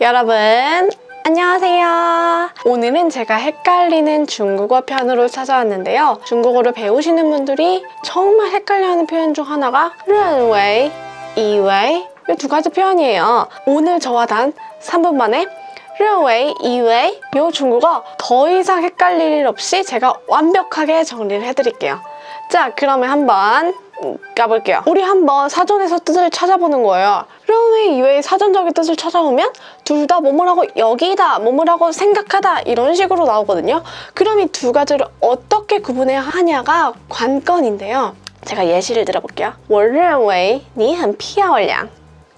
여러분, 안녕하세요. 오늘은 제가 헷갈리는 중국어 편으로 찾아왔는데요. 중국어를 배우시는 분들이 정말 헷갈려하는 표현 중 하나가 认为, 以为이 두 가지 표현이에요. 오늘 저와 단 3분 만에 认为, 以为이 중국어 더 이상 헷갈릴 일 없이 제가 완벽하게 정리를 해드릴게요. 자, 그러면 한번 가볼게요. 우리 한번 사전에서 뜻을 찾아보는 거예요. 认为 이외의 사전적인 뜻을 찾아보면 둘 다 뭐뭐라고 여기다, 뭐뭐라고 생각하다 이런 식으로 나오거든요. 그럼 이 두 가지를 어떻게 구분해야 하냐가 관건인데요. 제가 예시를 들어볼게요. 我认为你很漂亮.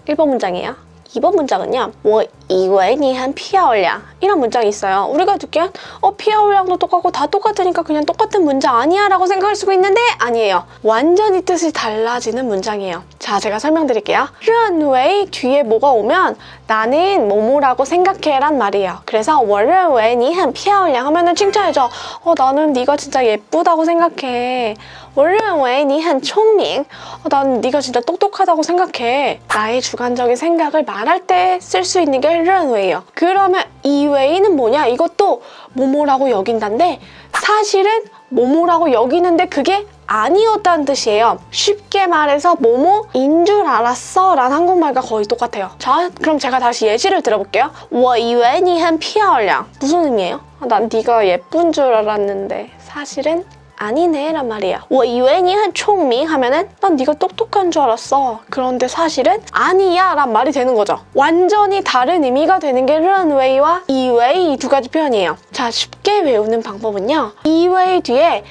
1번 문장이에요. 2번 문장은요. 我 以为你很漂亮. 이런 문장이 있어요. 우리가 듣기엔 어, 漂亮도 똑같고 다 똑같으니까 그냥 똑같은 문장 아니야 라고 생각할 수가 있는데 아니에요. 완전히 뜻이 달라지는 문장이에요. 자, 제가 설명드릴게요. 认为 뒤에 뭐가 오면 나는 뭐뭐라고 생각해 란 말이에요. 그래서 我认为你很漂亮 하면은 칭찬해줘. 어, 나는 네가 진짜 예쁘다고 생각해. 我认为你很聪明. 어, 난 네가 진짜 똑똑하다고 생각해. 나의 주관적인 생각을 말할 때 쓸 수 있는 게 认为예요. 그러면 이외에는 뭐냐? 이것도 뭐뭐라고 여긴다인데 사실은 뭐뭐라고 여기는데 그게 아니었다는 뜻이에요. 쉽게 말해서 뭐뭐인 줄 알았어 라는 한국말과 거의 똑같아요. 자, 그럼 제가 다시 예시를 들어볼게요. 我以为你很漂亮. 무슨 의미예요? 아, 난 네가 예쁜 줄 알았는데 사실은 아니네 란 말이야. 我以为你很聪明 하면은 난 네가 똑똑한 줄 알았어. 그런데 사실은 아니야 란 말이 되는 거죠. 완전히 다른 의미가 되는 게 认为와 以为이 두 가지 표현이에요. 자, 쉽게 외우는 방법은요. 以为 뒤에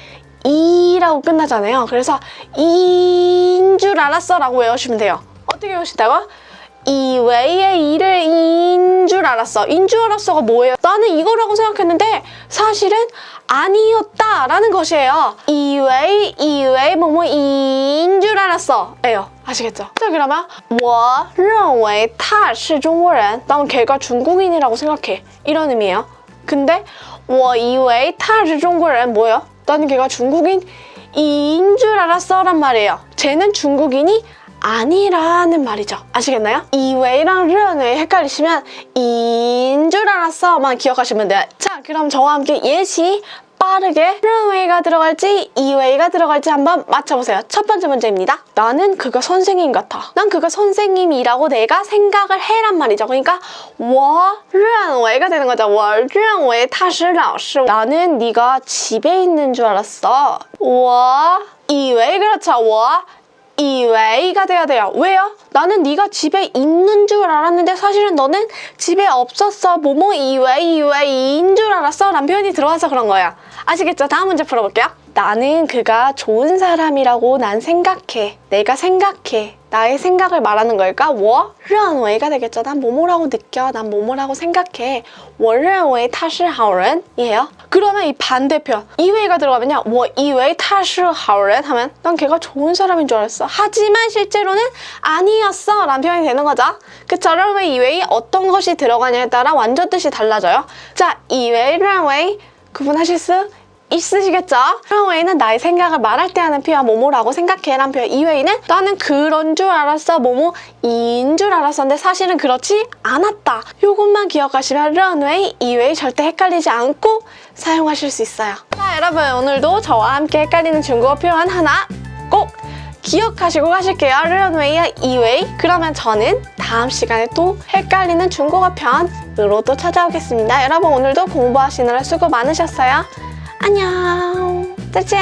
이라고 끝나잖아요. 그래서 인 줄 알았어 라고 외우시면 돼요. 어떻게 외우신다고? 이외의 일을 인 줄 알았어. 인 줄 알았어가 뭐예요? 나는 이거라고 생각했는데 사실은 아니었다라는 것이에요. 이외 이외 뭐뭐 인 줄 알았어. 예요. 아시겠죠? 자 그러면 我认为他是中国人. 난 걔가 중국인이라고 생각해. 이런 의미예요. 근데 我以为他是中国人 뭐예요? 나는 걔가 중국인인 줄 알았어 란 말이에요. 쟤는 중국인이 아니라는 말이죠. 아시겠나요? 이외랑 认为 헷갈리시면 인 줄 알았어만 기억하시면 돼요. 자, 그럼 저와 함께 예시 빠르게 认为가 들어갈지 이외가 들어갈지 한번 맞춰보세요. 첫 번째 문제입니다. 나는 그가 선생님 같아. 난 그가 선생님이라고 내가 생각을 해란 말이죠. 그러니까 我认为가 되는 거죠. 我认为他是老师. 나는 네가 집에 있는 줄 알았어. 我以为 그렇죠. 我 이외가 돼야 돼요. 왜요? 나는 네가 집에 있는 줄 알았는데 사실은 너는 집에 없었어. 뭐뭐 이외 이외인 줄 알았어. 라는 표현이 들어와서 그런 거예요. 아시겠죠? 다음 문제 풀어볼게요. 나는 그가 좋은 사람이라고 난 생각해. 내가 생각해. 나의 생각을 말하는 걸까? 我认为가 되겠죠. 난 뭐뭐라고 느껴. 난 뭐뭐라고 생각해. 我认为他是好人 이에요. 그러면 이 반대편 이외가 들어가면요. 我以为他是好人 하면 난 걔가 좋은 사람인 줄 알았어. 하지만 실제로는 아니었어 라는 표현이 되는 거죠. 그쵸? 认为 이외에 어떤 것이 들어가냐에 따라 완전 뜻이 달라져요. 자, 以为认为 구분하실 수 있으시겠죠? 그런 외에는 나의 생각을 말할 때 하는 표현 뭐뭐라고 생각해? 라는 표현 이외에는 나는 그런 줄 알았어 뭐뭐인 줄 알았었는데 사실은 그렇지 않았다. 요것만 기억하시면 런웨이 이외에 절대 헷갈리지 않고 사용하실 수 있어요. 자 여러분 오늘도 저와 함께 헷갈리는 중국어 표현 하나 꼭 기억하시고 가실게요. 런웨이와 이웨이 그러면 저는 다음 시간에 또 헷갈리는 중국어 편으로 또 찾아오겠습니다. 여러분 오늘도 공부하시느라 수고 많으셨어요. 안녕. 再见